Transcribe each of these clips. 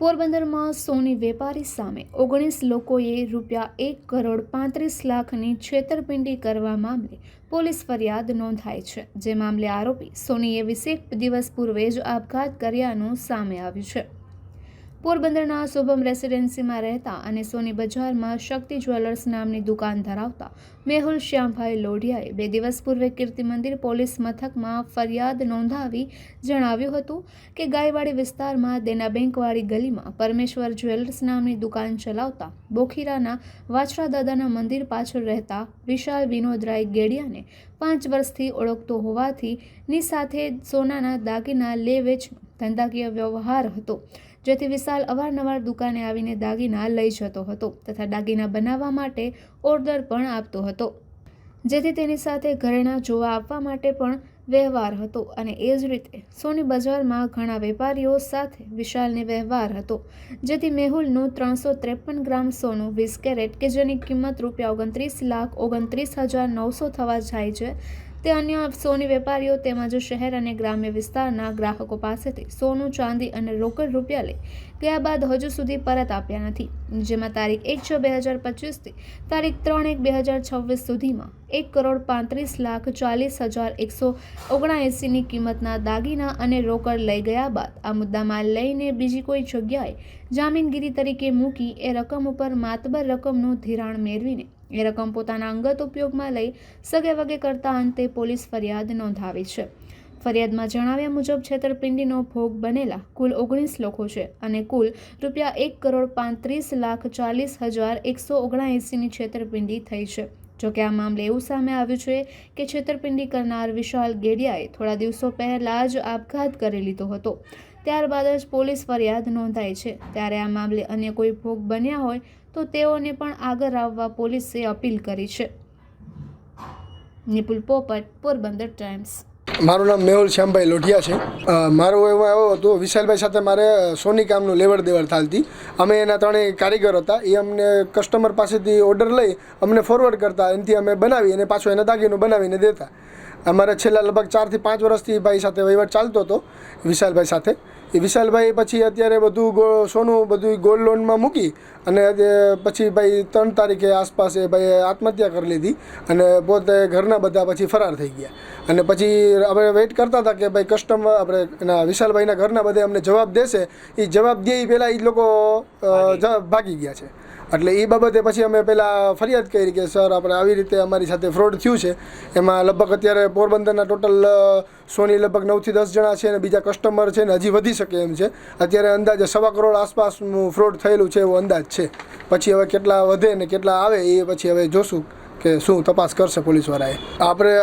પોરબંદરમાં સોની વેપારી સામે ઓગણીસ લોકોએ રૂપિયા એક કરોડ પાંત્રીસ લાખની છેતરપિંડી કરવા મામલે પોલીસ ફરિયાદ નોંધાઈ છે. જે મામલે આરોપી સોનીએ વીસેક દિવસ પૂર્વે જ આપઘાત કર્યાનું સામે આવ્યું છે. પોરબંદરના શુભમ રેસિડેન્સીમાં રહેતા અને સોની બજારમાં શક્તિ જ્વેલર્સ નામની દુકાન ધરાવતા મેહુલ શ્યામભાઈ લોઢિયાએ બે દિવસ પૂર્વે કીર્તિ મંદિર પોલીસ મથકમાં ફરિયાદ નોંધાવી જણાવ્યું હતું કે ગાયવાડી વિસ્તારમાં દેના બેંકવાળી ગલીમાં પરમેશ્વર જ્વેલર્સ નામની દુકાન ચલાવતા બોખીરાના વાછરા દાદાના મંદિર પાછળ રહેતા વિશાલ વિનોદરાય ગેડિયાને પાંચ વર્ષથી ઓળખતો હોવાથી ની સાથે સોનાના દાગીના લે વેચ ધંધાકીય વ્યવહાર હતો. જેથી વિશાલ અવારનવાર દુકાને આવીને દાગીના લઈ જતો હતો તથા દાગીના બનાવવા માટે ઓર્ડર પણ આપતો હતો. જેથી તેની સાથે ઘરેણા જોવા આપવા માટે પણ વ્યવહાર હતો અને એ જ રીતે સોની બજારમાં ઘણા વેપારીઓ સાથે વિશાલને વ્યવહાર હતો, જેથી મેહુલનું ત્રણસો ત્રેપન ગ્રામ સોનું વીસ કેરેટ કે જેની કિંમત રૂપિયા ઓગણત્રીસ લાખ ઓગણત્રીસ હજાર નવસો થવા જાય છે તે અન્ય સોની વેપારીઓ તેમજ શહેર અને ગ્રામ્ય વિસ્તારના ગ્રાહકો પાસેથી સોનું, ચાંદી અને રોકડ રૂપિયા લઈ ગયા બાદ હજુ સુધી પરત આપ્યા નથી. જેમાં તારીખ એક છ બે હજાર પચીસથી તારીખ ત્રણ એક બે હજાર છવ્વીસ સુધીમાં એક કરોડ પાંત્રીસ લાખ ચાલીસ હજાર એકસો ઓગણએંસીની કિંમતના દાગીના અને રોકડ લઈ ગયા બાદ આ મુદ્દામાં લઈને બીજી કોઈ જગ્યાએ જામીનગીરી તરીકે મૂકી એ રકમ ઉપર માતબર રકમનું ધિરાણ મેળવીને એ રકમ પોતાના અંગત ઉપયોગમાં લઈ સગે વગે કરતા અંતે પોલીસ ફરિયાદ નોંધાવી છે. ફરિયાદમાં જણાવ્યા મુજબ છેતરપિંડીનો ભોગ બનેલા કુલ ઓગણીસ લોકો છે અને કુલ રૂપિયા એક કરોડ પાંત્રીસ લાખ ચાલીસ હજાર એકસો ઓગણએંસીની છેતરપિંડી થઈ છે. જોકે આ મામલે એવું સામે આવ્યું છે કે છેતરપિંડી કરનાર વિશાલ ગેડિયાએ થોડા દિવસો પહેલાં જ આપઘાત કરી લીધો હતો. ત્યારબાદ જ પોલીસ ફરિયાદ નોંધાઈ છે. ત્યારે આ મામલે અન્ય કોઈ ભોગ બન્યા હોય તો તેઓને પણ આગળ આવવા પોલીસે અપીલ કરી છે. નિપુલ પોપટ, પોરબંદર ટાઈમ્સ. મારું નામ મેહુલ શ્યામભાઈ લોઢિયા છે. મારું એમાં એવો હતો, વિશાલભાઈ સાથે મારે સોની કામનું લેવડ દેવડ થાલતી. અમે એના ત્રણેય કારીગર હતા. એ અમને કસ્ટમર પાસેથી ઓર્ડર લઈ અમને ફોરવર્ડ કરતા. એનાથી અમે બનાવી અને પાછો એને દાગીનું બનાવીને દેતા. અમારે છેલ્લા લગભગ ચારથી પાંચ વર્ષથી ભાઈ સાથે વહીવટ ચાલતો હતો, વિશાલભાઈ સાથે. એ વિશાલભાઈ પછી અત્યારે બધું સોનું બધું ગોલ્ડ લોનમાં મૂકી અને પછી ભાઈ ત્રણ તારીખે આસપાસ એ ભાઈ આત્મહત્યા કરી લીધી અને પોતે ઘરના બધા પછી ફરાર થઈ ગયા. અને પછી આપણે વેઇટ કરતા હતા કે ભાઈ કસ્ટમર આપણે એના વિશાલભાઈના ઘરના બધે અમને જવાબ દેશે. એ જવાબ દે એ પહેલાં એ લોકો ભાગી ગયા છે. એટલે એ બાબતે પછી અમે પહેલાં ફરિયાદ કરી કે, સર, આપણે આવી રીતે અમારી સાથે ફ્રોડ થયું છે. એમાં લગભગ અત્યારે પોરબંદરના ટોટલ સોની લગભગ નવથી દસ જણા છે અને બીજા કસ્ટમર છે ને હજી વધી શકે એમ છે. અત્યારે અંદાજે સવા કરોડ આસપાસનું ફ્રોડ થયેલું છે એવો અંદાજ છે. પછી હવે કેટલા વધે ને કેટલા આવે એ પછી હવે જોશું. કે શું તપાસ કરશે પોલીસવાળાએ? આપણે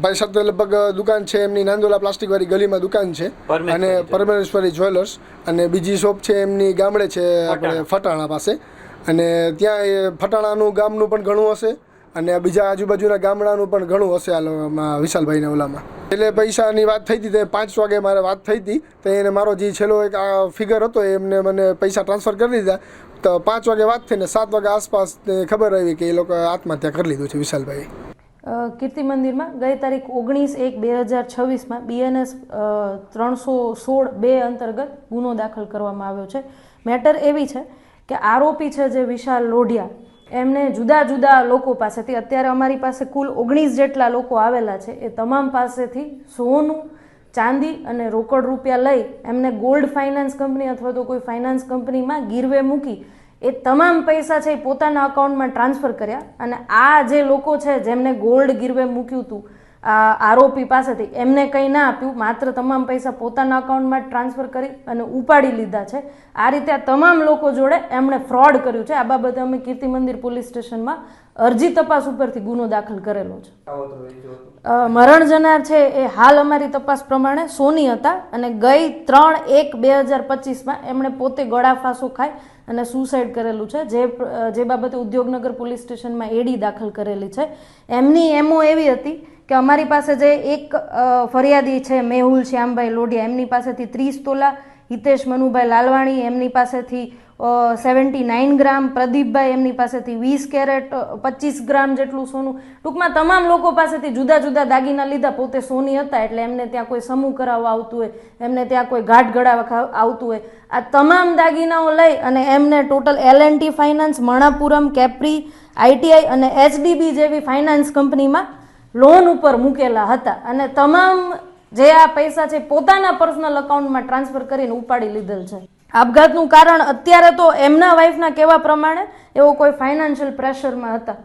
ભાઈ સાથે લગભગ દુકાન છે એમની નાંદોલા પ્લાસ્ટિકવાળી ગલીમાં દુકાન છે. અને પરમેશ્વરી જ્વેલર્સ. અને બીજી શોપ છે એમની ગામડે છે આપણે ફટાણા પાસે. અને ત્યાં એ ફટાણાનું ગામનું પણ ઘણું હશે. અને બીજા આજુબાજુના ગામડાનું પણ ઘણું હશે આ વિશાલભાઈને ઓલામાં. એટલે પૈસાની વાત થઈ હતી, તે પાંચ વાગે મારે વાત થઈ હતી, તો એને મારો જે છેલ્લો એક, આ ફિગર હતો એમને મને પૈસા ટ્રાન્સફર કરી દીધા. તો પાંચ વાગે વાત થઈને સાત વાગે આસપાસ ખબર આવી કે એ લોકો આત્મહત્યા કરી લીધું છે વિશાલભાઈ. કીર્તિ મંદિરમાં ગઈ તારીખ ઓગણીસ એક બે હજાર છવ્વીસમાં બીએનએસ ત્રણસો સોળ બે અંતર્ગત ગુનો દાખલ કરવામાં આવ્યો છે. મેટર એવી છે કે આરોપી છે જે વિશાલ લોઢિયા. એમને જુદા જુદા લોકો પાસેથી, અત્યારે અમારી પાસે કુલ ઓગણીસ જેટલા લોકો આવેલા છે, એ તમામ પાસેથી સોનું, ચાંદી અને રોકડ રૂપિયા લઈ એમને ગોલ્ડ ફાઇનાન્સ કંપની અથવા તો કોઈ ફાઇનાન્સ કંપનીમાં ગીરવે મૂકી, એ તમામ પૈસા છે એ પોતાના અકાઉન્ટમાં ટ્રાન્સફર કર્યા. અને આ જે લોકો છે જેમને ગોલ્ડ ગીરવે મૂક્યું હતું આરોપી પાસેથી એમને કંઈ ના આપ્યું માત્ર તમામ પૈસા પોતાના અકાઉન્ટમાં ટ્રાન્સફર કરી અને ઉપાડી લીધા છે. આ રીતે આ તમામ લોકો જોડે એમણે ફ્રોડ કર્યું છે. આ બાબતે અમે કીર્તિ મંદિર પોલીસ સ્ટેશનમાં અરજી તપાસ ઉપરથી ગુનો દાખલ કરેલો છે. મરણ જનાર છે એ હાલ અમારી તપાસ પ્રમાણે સોની હતા અને ગઈ ત્રણ એક બે હજાર પચીસમાં એમણે પોતે ગળા ફાંસો ખાઈ અને સુસાઇડ કરેલું છે. જે જે બાબતે ઉદ્યોગનગર પોલીસ સ્ટેશનમાં એડી દાખલ કરેલી છે. એમની એમો એવી હતી કે અમારી પાસે જે એક ફરિયાદી છે, મેહુલ શ્યામભાઈ લોઢિયા, એમની પાસેથી ત્રીસ તોલા હિતેશ મનુભાઈ લાલવાણી, એમની પાસેથી સેવન્ટી નાઇન ગ્રામ, પ્રદીપભાઈ એમની પાસેથી વીસ કેરેટ પચીસ ગ્રામ જેટલું સોનું. ટૂંકમાં તમામ લોકો પાસેથી જુદા જુદા દાગીના લીધા. પોતે સોની હતા એટલે એમને ત્યાં કોઈ સમૂહ કરાવવા આવતું હોય, એમને ત્યાં કોઈ ઘાટ ગળાવા આવતું હોય. આ તમામ દાગીનાઓ લઈ અને એમને total L and T finance, Manappuram, Capri ITI અને એચડીબી જેવી ફાઇનાન્સ કંપનીમાં લોન ઉપર મૂકેલા હતા અને તમામ જે આ પૈસા છે પોતાના પર્સનલ અકાઉન્ટમાં ટ્રાન્સફર કરીને ઉપાડી લીધેલ છે. આપઘાતનું કારણ અત્યારે તો એમના વાઈફના કહેવા પ્રમાણે એવો કોઈ ફાઇનાન્શિયલ પ્રેશરમાં હતા.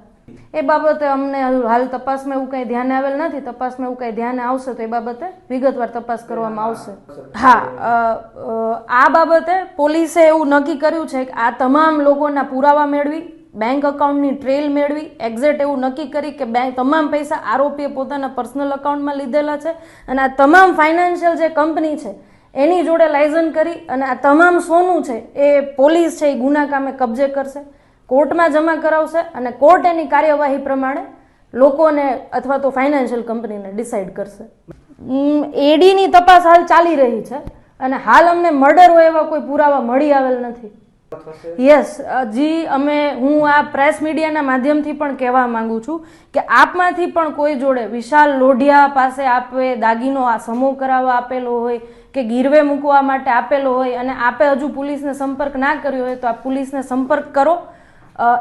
એ બાબતે અમને હાલ તપાસમાં એવું કંઈ ધ્યાને આવેલ નથી. તપાસમાં એવું કંઈ ધ્યાને આવશે તો એ બાબતે વિગતવાર તપાસ કરવામાં આવશે. હા આ બાબતે પોલીસે એવું નક્કી કર્યું છે કે આ તમામ લોકોના પુરાવા મેળવી બેંક અકાઉન્ટની ટ્રેલ મેળવી એક્ઝેક્ટ એવું નક્કી કરી કે બેંક તમામ પૈસા આરોપીએ પોતાના પર્સનલ અકાઉન્ટમાં લીધેલા છે અને આ તમામ ફાઇનાન્શિયલ જે કંપની છે, એની જોડે લાઇઝન કરી અને આ તમામ સોનું છે એ પોલીસ છે એ ગુના કામે કબજે કરશે, કોર્ટમાં જમા કરાવશે અને કોર્ટ એની કાર્યવાહી પ્રમાણે લોકોને અથવા તો ફાઇનાન્શિયલ કંપનીને ડિસાઇડ કરશે. એડીની તપાસ હાલ ચાલી રહી છે અને હાલ અમને મર્ડર હોય એવા કોઈ પુરાવા મળી આવેલ નથી. યસ હજી અમે, હું આ પ્રેસ મીડિયાના માધ્યમથી પણ કહેવા માંગુ છું કે આપમાંથી પણ કોઈ જોડે વિશાલ લોઢિયા પાસે આપે, દાગીનો આ સમૂહ કરાવવા આપેલો હોય કે ગીરવે મૂકવા માટે આપેલો હોય અને આપે હજુ પોલીસને સંપર્ક ના કર્યો હોય તો આ પોલીસને સંપર્ક કરો.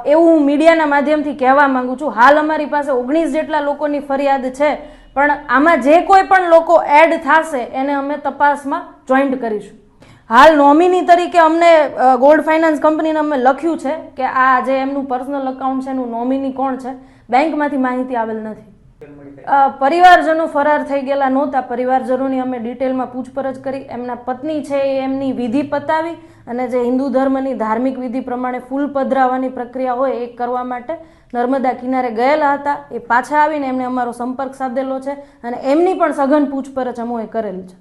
એવું હું મીડિયાના માધ્યમથી કહેવા માંગુ છું. હાલ અમારી પાસે ઓગણીસ જેટલા લોકોની ફરિયાદ છે, પણ આમાં જે કોઈ પણ લોકો એડ થશે, એને અમે તપાસમાં જોઈન્ટ કરીશું. હાલ નોમિની તરીકે અમને ગોલ્ડ ફાઇનાન્સ કંપનીને અમે લખ્યું છે કે આ જે એમનું પર્સનલ અકાઉન્ટ છે એનું નોમિની કોણ છે, બેંકમાંથી માહિતી આવેલ નથી. પરિવારજનો ફરાર થઈ ગયેલા નહોતા. પરિવારજનોની અમે ડિટેલમાં પૂછપરછ કરી, એમના પત્ની છે એ એમની વિધિ પતાવી અને જે હિન્દુ ધર્મની ધાર્મિક વિધિ પ્રમાણે ફૂલ પધરાવવાની પ્રક્રિયા હોય એ કરવા માટે નર્મદા કિનારે ગયેલા હતા. એ પાછા આવીને એમને અમારો સંપર્ક સાધેલો છે અને એમની પણ સઘન પૂછપરછ અમોએ કરેલી છે.